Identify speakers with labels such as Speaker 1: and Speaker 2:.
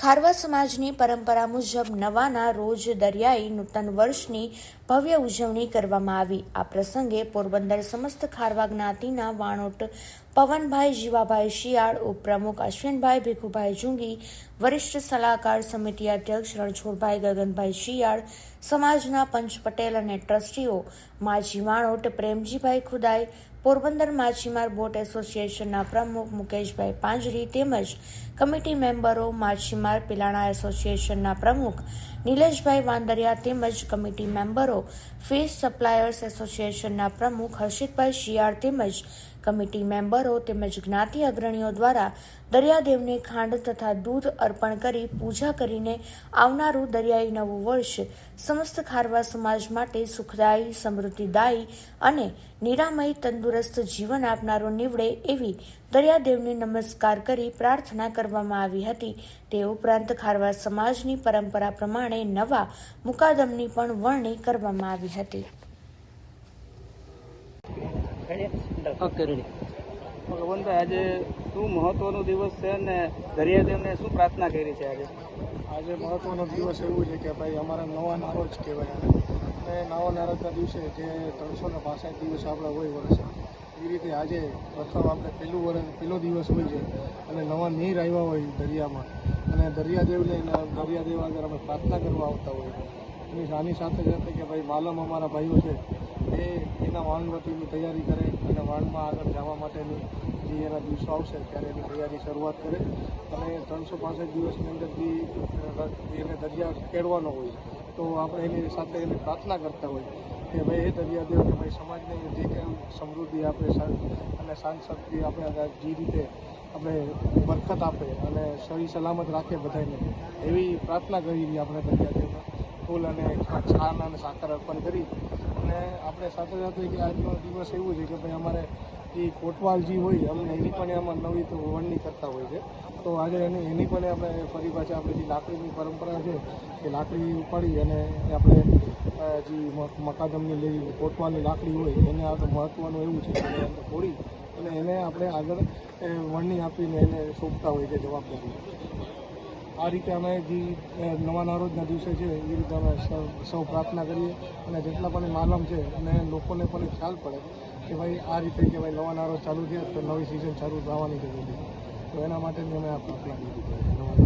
Speaker 1: ખારવા સમાજની પરંપરા મુજબ નવાના રોજ દરિયાઈ નૂતન વર્ષની ભવ્ય ઉજવણી કરવામાં આવી. આ પ્રસંગે પોરબંદર સમસ્ત ખારવા જ્ઞાતિના વાણોટ પવનભાઈ, જીવાભાઈ શિયાળ, ઉપપ્રમુખ અશ્વિનભાઈ, ભીખુભાઈ જુંગી વરિષ્ઠ સલાહકાર સમિતિ અધ્યક્ષ રણછોડભાઈ ગગનભાઈ શિયાળ, સમાજના પંચ પટેલ અને ટ્રસ્ટીઓ માછી વાણોટ પ્રેમજીભાઈ ખુદાઈ, પોરબંદર માછીમાર બોટ એસોસિએશનના પ્રમુખ મુકેશભાઈ પાંજરી તેમજ કમિટી મેમ્બરો માછીમાર પિલાણા એસોસિએશનના પ્રમુખ નિલેશભાઈ વાંદરિયા તેમજ કમિટી મેમ્બરો ફિશ સપ્લાયર્સ એસોસિએશનના પ્રમુખ હર્ષિતભાઈ શિયાળ તેમજ કમિટી મેમ્બરો તેમજ જ્ઞાતિ અગ્રણીઓ દ્વારા દરિયાદેવને ખાંડ તથા દૂધ અર્પણ કરી પૂજા કરીને આવનારું દરિયાઈ નવું વર્ષ સમસ્ત ખારવા સમાજ માટે સુખદાયી, સમૃદ્ધિદાયી અને નિરામય, તંદુરસ્ત જીવન આપનારો નીવડે એવી દરિયાદેવને નમસ્કાર કરી પ્રાર્થના કરવામાં આવી હતી. તે ઉપરાંત ખારવા સમાજની પરંપરા પ્રમાણે નવા મુકાદમની પણ વરણી કરવામાં આવી હતી.
Speaker 2: ઓકે રેડી
Speaker 3: ભગવંતભાઈ આજે શું મહત્વનો દિવસ છે ને દરિયાદેવને શું પ્રાર્થના કરી છે આજે?
Speaker 4: આજે મહત્વનો દિવસ એવું છે કે ભાઈ અમારા નવા નારોજ કહેવાય અને નવા નારોજના દિવસે જે ત્રણસો ને પાસઠ દિવસ આપણે હોય વર્ષ એ રીતે આજે પ્રથમ આપણે પહેલું વર્ષ પહેલો દિવસ હોય છે અને નવા નીર આવ્યા હોય દરિયામાં. અને દરિયાદેવને દરિયાદેવ આગળ અમે પ્રાર્થના કરવા આવતા હોય. એની આની સાથે સાથે કે ભાઈ માલમ અમારા ભાઈઓ છે. એ એના વાણવટીની તૈયારી કરે અને વાણમાં આગળ જવા માટેની જે એના દિવસો આવશે ત્યારે એની તૈયારી શરૂઆત કરે. અને ત્રણસો પાસઠ દિવસની અંદર બી એને દરિયા કેળવાનો હોય, તો આપણે એની સાથે એની પ્રાર્થના કરતા હોય કે ભાઈ એ દરિયાદેવ, કે ભાઈ, સમાજને જે કંઈ સમૃદ્ધિ આપે અને શાંત શક્તિ આપણે જે રીતે આપણે બરકત આપે અને સહી સલામત રાખે બધાને એવી પ્રાર્થના કરી આપણે દરિયાદેવને. ફૂલ અને છાન અને સાકર અર્પણ કરી અને આપણે સાથે સાથે કે આજનો દિવસ એવું છે કે ભાઈ અમારે એ કોટવાલજી હોય અમને એની પણ એમાં નવી તો વણણી કરતા હોય છે. તો આજે એને એની પણ આપણે ફરી પાછા આપણે જે લાકડીની પરંપરા છે, એ લાકડી ઉપાડી અને આપણે જે મકાદમની લઈ કોટવાની લાકડી હોય, એને આ તો મહત્ત્વનું એવું છે કે તોડી અને એને આપણે આગળ વણણી આપીને એને સોંપતા હોય છે જવાબદારી. આ રીતે અમે જે નવા નારોજના દિવસે છે, એ રીતે અમે સૌ સૌ પ્રાર્થના કરીએ અને જેટલા પણ માલમ છે, અને લોકોને પણ ખ્યાલ પડે કે ભાઈ આ રીતે કે ભાઈ નવા નારોજ ચાલુ છે, તો નવી સિઝન ચાલુ થવાની છે. તો એના માટે અમે આ પ્રાર્થના કરી નારોજ